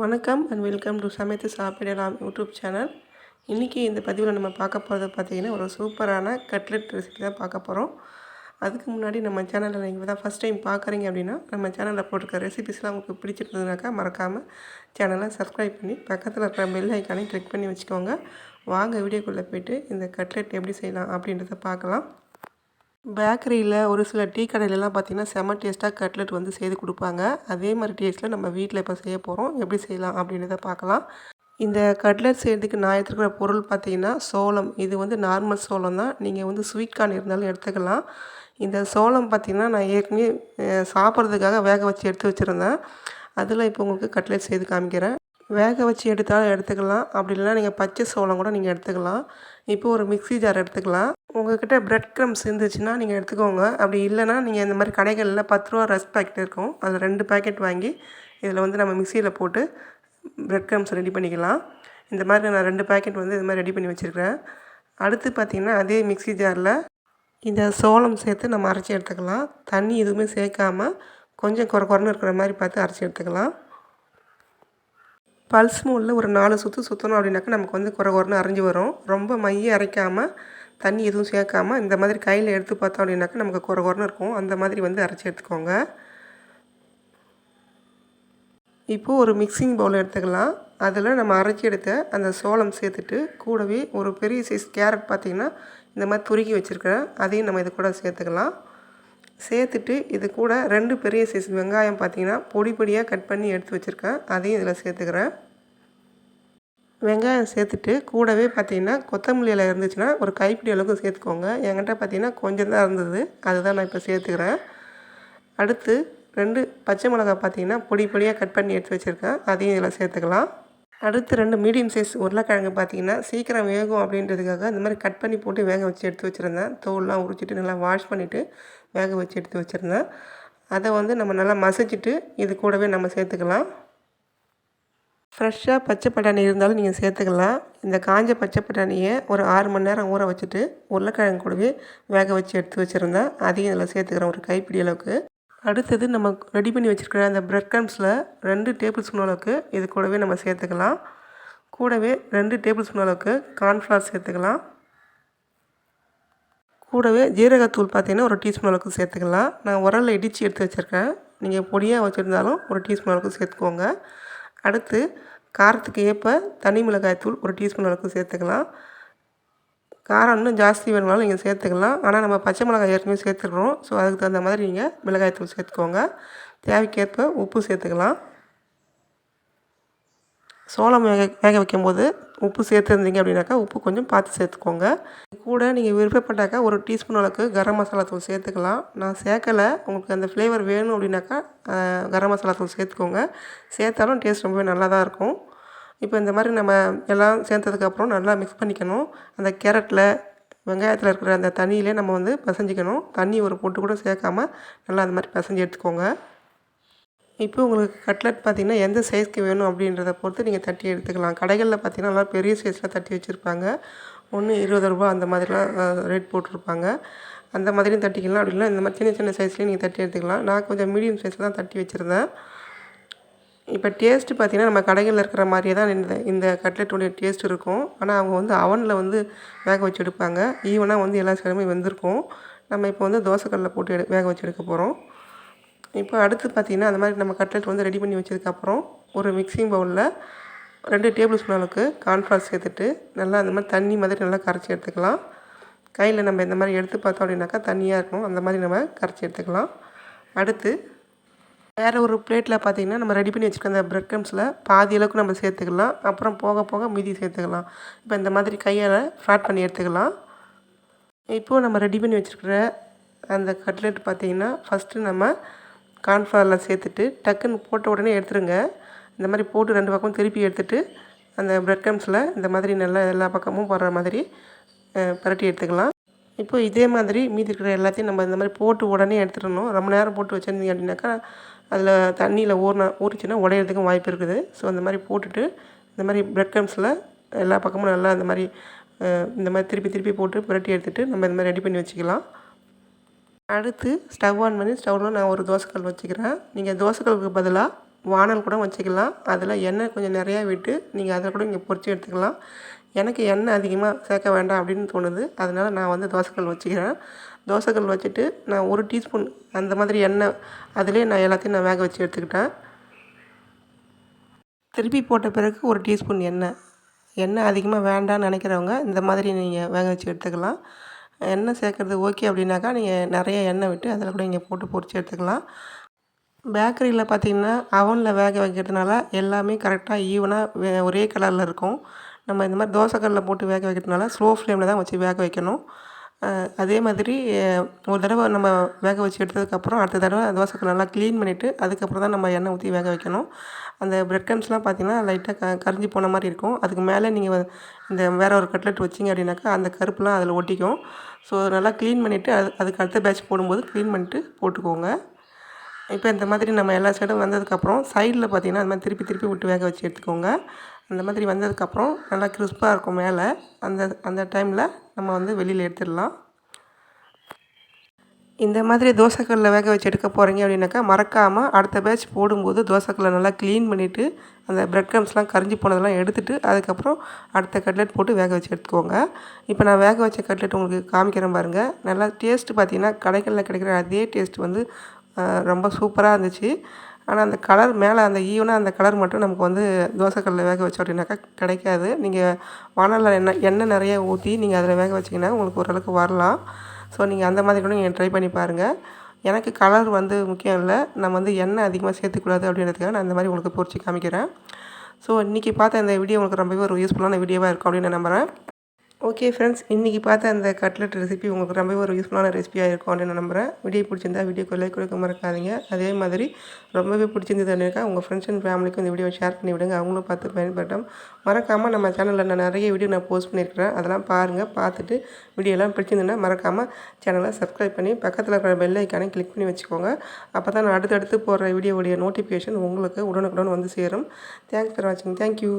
வணக்கம் and welcome to சமைத்து சாப்பிடலாம் யூடியூப் சேனல். இன்றைக்கி இந்த பதிவில் நம்ம பார்க்க போகிறது பார்த்திங்கன்னா ஒரு சூப்பரான கட்லெட் ரெசிபி தான் பார்க்க போகிறோம் அதுக்கு முன்னாடி நம்ம சேனலில் நீங்கள் தான் ஃபஸ்ட் டைம் பார்க்குறீங்க அப்படின்னா நம்ம சேனலில் போட்டிருக்க ரெசிபிஸ்லாம் உங்களுக்கு பிடிச்சிருந்ததுனாக்கா மறக்காமல் சேனலை சப்ஸ்கிரைப் பண்ணி பக்கத்தில் இருக்கிற பெல் ஐக்கானே கிளிக் பண்ணி வச்சுக்கோங்க. வாங்க வீடியோக்குள்ளே போய்ட்டு இந்த கட்லெட் எப்படி செய்யலாம் அப்படின்றத பார்க்கலாம். பேக்கரியில் ஒரு சில டீ கடையிலலாம் பார்த்திங்கன்னா செம டேஸ்ட்டாக கட்லெட் வந்து செய்து கொடுப்பாங்க. அதே மாதிரி டேஸ்ட்டில் நம்ம வீட்டில் இப்போ செய்ய போகிறோம் எப்படி செய்யலாம் அப்படின்றத பார்க்கலாம் இந்த கட்லெட் செய்கிறதுக்கு நான் எடுத்துக்கிற பொருள் பார்த்திங்கன்னா சோளம். இது வந்து நார்மல் சோளம் தான். நீங்கள் வந்து ஸ்வீட் கார்ன் இருந்தாலும் எடுத்துக்கலாம். இந்த சோளம் பார்த்திங்கன்னா நான் ஏற்கனவே சாப்பிட்றதுக்காக வேக வச்சு எடுத்து வச்சுருந்தேன். அதில் இப்போ உங்களுக்கு கட்லெட் செய்து காமிக்கிறேன். வேக வச்சு எடுத்தாலும் எடுத்துக்கலாம். அப்படி இல்லைனா நீங்கள் பச்சை சோளம் கூட நீங்கள் எடுத்துக்கலாம். இப்போ ஒரு மிக்ஸி ஜார் எடுத்துக்கலாம். உங்கள்கிட்ட ப்ரெட் க்ரம்ஸ் இருந்துச்சுன்னா நீங்கள் எடுத்துக்கோங்க. அப்படி இல்லைனா நீங்கள் இந்த மாதிரி கடைகளில் பத்து ரூபா ரஸ் பேக்கெட் இருக்கும். அதில் ரெண்டு பேக்கெட் வாங்கி இதில் வந்து நம்ம மிக்சியில் போட்டு ப்ரெட் க்ரம்ஸ் ரெடி பண்ணிக்கலாம். இந்த மாதிரி நான் ரெண்டு பேக்கெட் வந்து இது மாதிரி ரெடி பண்ணி வச்சுருக்கிறேன். அடுத்து பார்த்திங்கன்னா அதே மிக்ஸி ஜாரில் இந்த சோளம் சேர்த்து நம்ம அரைச்சி எடுத்துக்கலாம். தண்ணி எதுவுமே சேர்க்காமல் கொஞ்சம் குறை குறைன்னு இருக்கிற மாதிரி பார்த்து அரைச்சி எடுத்துக்கலாம். பல்ஸ் மூலில் ஒரு நாலு சுற்று சுற்றணும் அப்படின்னாக்கா நமக்கு வந்து குறை குறைன்னு அரைஞ்சி வரும். ரொம்ப மைய அரைக்காமல் தண்ணி எதுவும் சேர்க்காமல் இந்த மாதிரி கையில் எடுத்து பார்த்தோம் அப்படின்னாக்கா நமக்கு குறை குறைன்னு இருக்கும். அந்த மாதிரி வந்து அரைச்சி எடுத்துக்கோங்க. இப்போது ஒரு மிக்சிங் பவுல் எடுத்துக்கலாம். அதில் நம்ம அரைச்சி எடுத்த அந்த சோளம் சேர்த்துட்டு கூடவே ஒரு பெரிய சைஸ் கேரட் பார்த்திங்கன்னா இந்த மாதிரி துருக்கி வச்சுருக்கிறேன். அதையும் நம்ம இது கூட சேர்த்துக்கலாம். சேர்த்துட்டு இது கூட ரெண்டு பெரிய சைஸ் வெங்காயம் பார்த்திங்கன்னா பொடி பொடியாக கட் பண்ணி எடுத்து வச்சுருக்கேன். அதையும் இதில் சேர்த்துக்கிறேன். வெங்காயம் சேர்த்துட்டு கூடவே பார்த்திங்கன்னா கொத்தமல்லி இலை இருந்துச்சுன்னா ஒரு கைப்பிடி அளவுக்கு சேர்த்துக்கோங்க. என்கிட்ட பார்த்திங்கன்னா கொஞ்சம் தான் இருந்தது. அதுதான் நான் இப்போ சேர்த்துக்கிறேன். அடுத்து ரெண்டு பச்சை மிளகா பார்த்திங்கன்னா பொடி பொடியாக கட் பண்ணி எடுத்து வச்சுருக்கேன். அதையும் இதில் சேர்த்துக்கலாம். அடுத்து ரெண்டு மீடியம் சைஸ் உருளைக்கிழங்கு பார்த்திங்கன்னா சீக்கிரம் வேகும் அப்படின்றதுக்காக இந்த மாதிரி கட் பண்ணி போட்டு வேக வச்சு எடுத்து வச்சுருந்தேன். தோல்லாம் உரிச்சிட்டு நல்லா வாஷ் பண்ணிவிட்டு வேக வச்சு எடுத்து வச்சுருந்தேன் அதை வந்து நம்ம நல்லா மசிச்சுட்டு இது கூடவே நம்ம சேர்த்துக்கலாம். ஃப்ரெஷ்ஷாக பச்சை பட்டாணி இருந்தாலும் நீங்கள் சேர்த்துக்கலாம். இந்த காஞ்ச பச்சை பட்டாணியை ஒரு ஆறு மணி நேரம் ஊற வச்சுட்டு உருளைக்கிழங்கு கூடவே வேக வச்சு எடுத்து வச்சுருந்தேன் அதையும் இதில் சேர்த்துக்கிறேன் ஒரு கைப்பிடி அளவுக்கு. அடுத்தது நம்ம ரெடி பண்ணி வச்சுருக்கிற அந்த ப்ரெட் க்ரம்ஸில் ரெண்டு டேபிள் ஸ்பூன் அளவுக்கு இது கூடவே நம்ம சேர்த்துக்கலாம். கூடவே ரெண்டு டேபிள் ஸ்பூன் அளவுக்கு கார்ன்ஃப்ளவர் சேர்த்துக்கலாம். கூடவே ஜீரகத்தூள் பார்த்திங்கன்னா ஒரு டீஸ்பூன் அளவுக்கு சேர்த்துக்கலாம். நான் உரலில் இடித்து எடுத்து வச்சுருக்கேன். நீங்கள் பொடியாக வச்சுருந்தாலும் ஒரு டீஸ்பூன் அளவுக்கு சேர்த்துக்கோங்க. அடுத்து காரத்துக்கு ஏற்ப தனி மிளகாய் தூள் ஒரு டீஸ்பூன் அளவுக்கு சேர்த்துக்கலாம். காரம் இன்னும் ஜாஸ்தி வேணுனாலும் நீங்கள் சேர்த்துக்கலாம். ஆனால் நம்ம பச்சை மிளகாய் ஏற்கனவே சேர்த்துக்கிறோம் ஸோ அதுக்கு தகுந்த மாதிரி நீங்கள் மிளகாய் தூள் சேர்த்துக்கோங்க. தேவைக்கேற்ப உப்பு சேர்த்துக்கலாம். சோளம் வேக வேக வைக்கும்போது உப்பு சேர்த்துருந்தீங்க அப்படின்னாக்கா உப்பு கொஞ்சம் பார்த்து சேர்த்துக்கோங்க. கூட நீங்கள் விருப்பப்பட்டாக்கா ஒரு டீஸ்பூன் அளவுக்கு கரம் மசாலா தூள் சேர்த்துக்கலாம். நான் சேர்க்கலை. உங்களுக்கு அந்த ஃப்ளேவர் வேணும் அப்படின்னாக்கா கரம் மசாலா தூள் சேர்த்துக்கோங்க. சேர்த்தாலும் டேஸ்ட் ரொம்பவே நல்லா தான் இருக்கும். இப்போ இந்த மாதிரி நம்ம எல்லாம் சேர்த்ததுக்கப்புறம் நல்லா மிக்ஸ் பண்ணிக்கணும். அந்த கேரட்டில் வெங்காயத்தில் இருக்கிற அந்த தண்ணியிலே நம்ம வந்து பசைஞ்சிக்கணும். தண்ணி ஒரு பொட்டு கூட சேர்க்காம நல்லா அந்த மாதிரி பசஞ்சு எடுத்துக்கோங்க. இப்போ உங்களுக்கு கட்லட் பார்த்திங்கன்னா எந்த சைஸ்க்கு வேணும் அப்படின்றத பொறுத்து நீங்கள் தட்டி எடுத்துக்கலாம். கடைகளில் பார்த்திங்கன்னா நல்லா பெரிய சைஸில் தட்டி வச்சுருப்பாங்க. ஒன்று இருபது ரூபா அந்த மாதிரிலாம் ரேட் போட்டிருப்பாங்க. அந்த மாதிரியும் தட்டிக்கலாம். அப்படின்னா இந்த மாதிரி சின்ன சின்ன சைஸ்லேயும் நீங்கள் தட்டி எடுத்துக்கலாம். நான் கொஞ்சம் மீடியம் சைஸில் தான் தட்டி வச்சுருந்தேன். இப்போ டேஸ்ட்டு பார்த்திங்கன்னா நம்ம கடைகளில் இருக்கிற மாதிரியே தான் இந்த இந்த கட்லெட்டுடைய டேஸ்ட் இருக்கும். ஆனால் அவங்க வந்து அவனில் வந்து வேக வச்சு எடுப்பாங்க. ஈவனாக வந்து எல்லா சைடுமே வெந்திருக்கும். நம்ம இப்போ வந்து தோசைக்கல்லில் போட்டு எடு வேக வச்சு எடுக்க போகிறோம் இப்போ அடுத்து பார்த்திங்கன்னா அந்த மாதிரி நம்ம கட்லெட் வந்து ரெடி பண்ணி வச்சதுக்கப்புறம் ஒரு மிக்சிங் பவுலில் ரெண்டு டேபிள் ஸ்பூன் அளவுக்கு கார்ன்ஃப்ளவர் சேர்த்துட்டு நல்லா அந்த மாதிரி தண்ணி மாதிரி நல்லா கரைச்சி எடுத்துக்கலாம். கையில் நம்ம இந்த மாதிரி எடுத்து பார்த்தோம் அப்படின்னாக்கா தண்ணியாக இருக்கும். அந்த மாதிரி நம்ம கரைச்சி எடுத்துக்கலாம். அடுத்து வேறு ஒரு பிளேட்டில் பார்த்திங்கன்னா நம்ம ரெடி பண்ணி வச்சுருக்க அந்த ப்ரெட் க்ரம்ஸில் பாதி அளவுக்கு நம்ம சேர்த்துக்கலாம். அப்புறம் போக போக மீதி சேர்த்துக்கலாம். இப்போ இந்த மாதிரி கையால் ஃப்ளாட் பண்ணி எடுத்துக்கலாம். இப்போது நம்ம ரெடி பண்ணி வச்சுருக்கிற அந்த கட்லெட் பார்த்திங்கன்னா ஃபஸ்ட்டு நம்ம கார்ன்ஃப்ளவர்லாம் சேர்த்துட்டு டக்குன்னு போட்ட உடனே எடுத்துருங்க. இந்த மாதிரி போட்டு ரெண்டு பக்கமும் திருப்பி எடுத்துகிட்டு அந்த ப்ரெட் க்ரம்ஸில் இந்த மாதிரி நல்லா எல்லா பக்கமும் போடுற மாதிரி பரட்டி எடுத்துக்கலாம். இப்போ இதே மாதிரி மீதி இருக்கிற எல்லாத்தையும் நம்ம இந்த மாதிரி போட்டு உடனே எடுத்துடணும். ரொம்ப நேரம் போட்டு வச்சுருந்தீங்க அப்படின்னாக்கா அதில் தண்ணியில் ஊறினா ஊறிச்சுன்னா உடையிறதுக்கும் வாய்ப்பு இருக்குது. ஸோ அந்த மாதிரி போட்டுட்டு இந்த மாதிரி ப்ரெட் க்ரம்ஸில் எல்லா பக்கமும் நல்லா இந்த மாதிரி இந்த மாதிரி திருப்பி திருப்பி போட்டு புரட்டி எடுத்துகிட்டு நம்ம இந்த மாதிரி ரெடி பண்ணி வச்சுக்கலாம். அடுத்து ஸ்டவ் ஆன் பண்ணி ஸ்டவ்வில் நான் ஒரு தோசைக்கல் வச்சுக்கிறேன். நீங்கள் தோசைக்கல்லுக்கு பதிலாக வானல் கூட வச்சுக்கலாம். அதில் எண்ணெய் கொஞ்சம் நிறையா விட்டு நீங்கள் அதில் கூட இங்கே பொறிச்சு எடுத்துக்கலாம். எனக்கு எண்ணெய் அதிகமாக சேர்க்க வேண்டாம் அப்படின்னு தோணுது. அதனால் நான் வந்து தோசைக்கல் வச்சுக்கிறேன். தோசைக்கல் வச்சுட்டு நான் ஒரு டீஸ்பூன் அந்த மாதிரி எண்ணெய் அதிலே நான் எல்லாத்தையும் நான் வேக வச்சு எடுத்துக்கிட்டேன். திருப்பி போட்ட பிறகு ஒரு டீஸ்பூன் எண்ணெய். எண்ணெய் அதிகமாக வேண்டாம்னு நினைக்கிறவங்க இந்த மாதிரி நீங்கள் வேக வச்சு எடுத்துக்கலாம். எண்ணெய் சேர்க்குறது ஓகே அப்படின்னாக்கா நீங்கள் நிறைய எண்ணெய் விட்டு அதில் கூட இங்கே போட்டு பொறிச்சு எடுத்துக்கலாம். பேக்கரியில் பார்த்தீங்கன்னா அவனில் வேக வைக்கிறதுனால எல்லாமே கரெக்டாக ஈவனாக ஒரே கலரில் இருக்கும். நம்ம இந்த மாதிரி தோசைக்கல்லில் போட்டு வேக வைக்கிறதுனால ஸ்லோ ஃப்ளேமில் தான் வச்சு வேக வைக்கணும். அதே மாதிரி ஒரு தடவை நம்ம வேக வச்சு எடுத்ததுக்கப்புறம் அடுத்த தடவை தோசைக்கல் நல்லா க்ளீன் பண்ணிவிட்டு அதுக்கப்புறம் தான் நம்ம எண்ணெய் ஊற்றி வேக வைக்கணும். அந்த பிரெட் க்ரம்ஸ்லாம் பார்த்திங்கன்னா லைட்டாக க கரைஞ்சி போன மாதிரி இருக்கும். அதுக்கு மேலே நீங்கள் இந்த வேற ஒரு கட்லெட் வச்சிங்க அப்படின்னாக்கா அந்த கருப்புலாம் அதில் ஒட்டிக்கும். ஸோ நல்லா க்ளீன் பண்ணிவிட்டு அது அதுக்கு அடுத்த பேட்ச் போடும்போது க்ளீன் பண்ணிட்டு போட்டுக்கோங்க. இப்போ இந்த மாதிரி நம்ம எல்லா சைடும் வந்ததுக்கப்புறம் சைடில் பார்த்திங்கன்னா அது மாதிரி திருப்பி திருப்பி விட்டு வேக வச்சு எடுத்துக்கோங்க. அந்த மாதிரி வந்ததுக்கப்புறம் நல்லா கிறிஸ்பாக இருக்கும் மேலே. அந்த அந்த டைமில் நம்ம வந்து வெளியில் எடுத்துடலாம். இந்த மாதிரி தோசைக்கல்லில் வேக வச்சு எடுக்க போகிறீங்க அப்படின்னாக்கா மறக்காமல் அடுத்த பேட்ச் போடும்போது தோசைக்கல்லை நல்லா க்ளீன் பண்ணிவிட்டு அந்த ப்ரெட் க்ரம்ஸ்லாம் கரைஞ்சி போனதெல்லாம் எடுத்துகிட்டு அதுக்கப்புறம் அடுத்த கட்லெட் போட்டு வேக வச்சு எடுத்துக்கோங்க. இப்போ நான் வேக வச்ச கட்லெட் உங்களுக்கு காமிக்கிறேன் பாருங்கள் நல்லா டேஸ்ட்டு பார்த்தீங்கன்னா கடைகளில் கிடைக்கிற அதே டேஸ்ட் வந்து ரொம்ப சூப்பராக இருந்துச்சு. ஆனால் அந்த கலர் மேலே அந்த ஈவனாக அந்த கலர் மட்டும் நமக்கு வந்து தோசைக்கல்லில் வேக வச்சோம் அப்படின்னாக்கா கிடைக்காது. நீங்கள் வானலில் எண்ணெய் எண்ணெய் நிறைய ஊற்றி நீங்கள் அதில் வேக வச்சிங்கன்னா உங்களுக்கு ஓரளவுக்கு வரலாம். ஸோ நீங்கள் அந்த மாதிரி கூட நீங்கள் ட்ரை பண்ணி பாருங்கள் எனக்கு கலர் வந்து முக்கியம் இல்லை. நம்ம வந்து எண்ணெய் அதிகமாக சேர்த்துக்கூடாது அப்படின்றதுக்காக நான் அந்த மாதிரி உங்களுக்கு பொறிச்சு காமிக்கிறேன். ஸோ இன்றைக்கி பார்த்த இந்த வீடியோ உங்களுக்கு ரொம்பவே ஒரு யூஸ்ஃபுல்லான வீடியோவாக இருக்கும் அப்படின்னு நான் நம்புகிறேன் ஓகே ஃப்ரெண்ட்ஸ் இன்றைக்கி பார்த்த அந்த கட்லெட் ரெசிபி உங்களுக்கு ரொம்பவே ஒரு யூஸ்ஃபுல்லான ரெசிபியாக இருக்கும் அப்படின்னு நான் நம்புகிறேன் வீடியோ பிடிச்சிருந்தா வீடியோக்கு லைக் கொடுக்க மறக்காதீங்க. அதே மாதிரி ரொம்பவே பிடிச்சிருந்தது அப்படின்னா உங்கள் ஃப்ரெண்ட்ஸ் அண்ட் ஃபேமிலிக்கும் இந்த வீடியோ ஷேர் பண்ணி விடுங்க. அவங்களும் பார்த்து பயன்பட்டோம் மறக்காமல் நம்ம சேனலில் நான் நிறைய வீடியோ நான் போஸ்ட் பண்ணியிருக்கிறேன். அதெல்லாம் பாருங்கள் பார்த்துட்டு வீடியோலாம் பிடிச்சிருந்ததுன்னா மறக்காமல் சேனலை சப்ஸ்கிரைப் பண்ணி பக்கத்தில் இருக்கிற பெல் ஐக்கானை கிளிக் பண்ணி வச்சுக்கோங்க. அப்போ தான் நான் அடுத்தடுத்து போடுற வீடியோவுடைய நோட்டிஃபிகேஷன் உங்களுக்கு உடனுக்குடன் வந்து சேரும். தேங்க்ஸ் ஃபார் வாட்சிங் தேங்க்யூ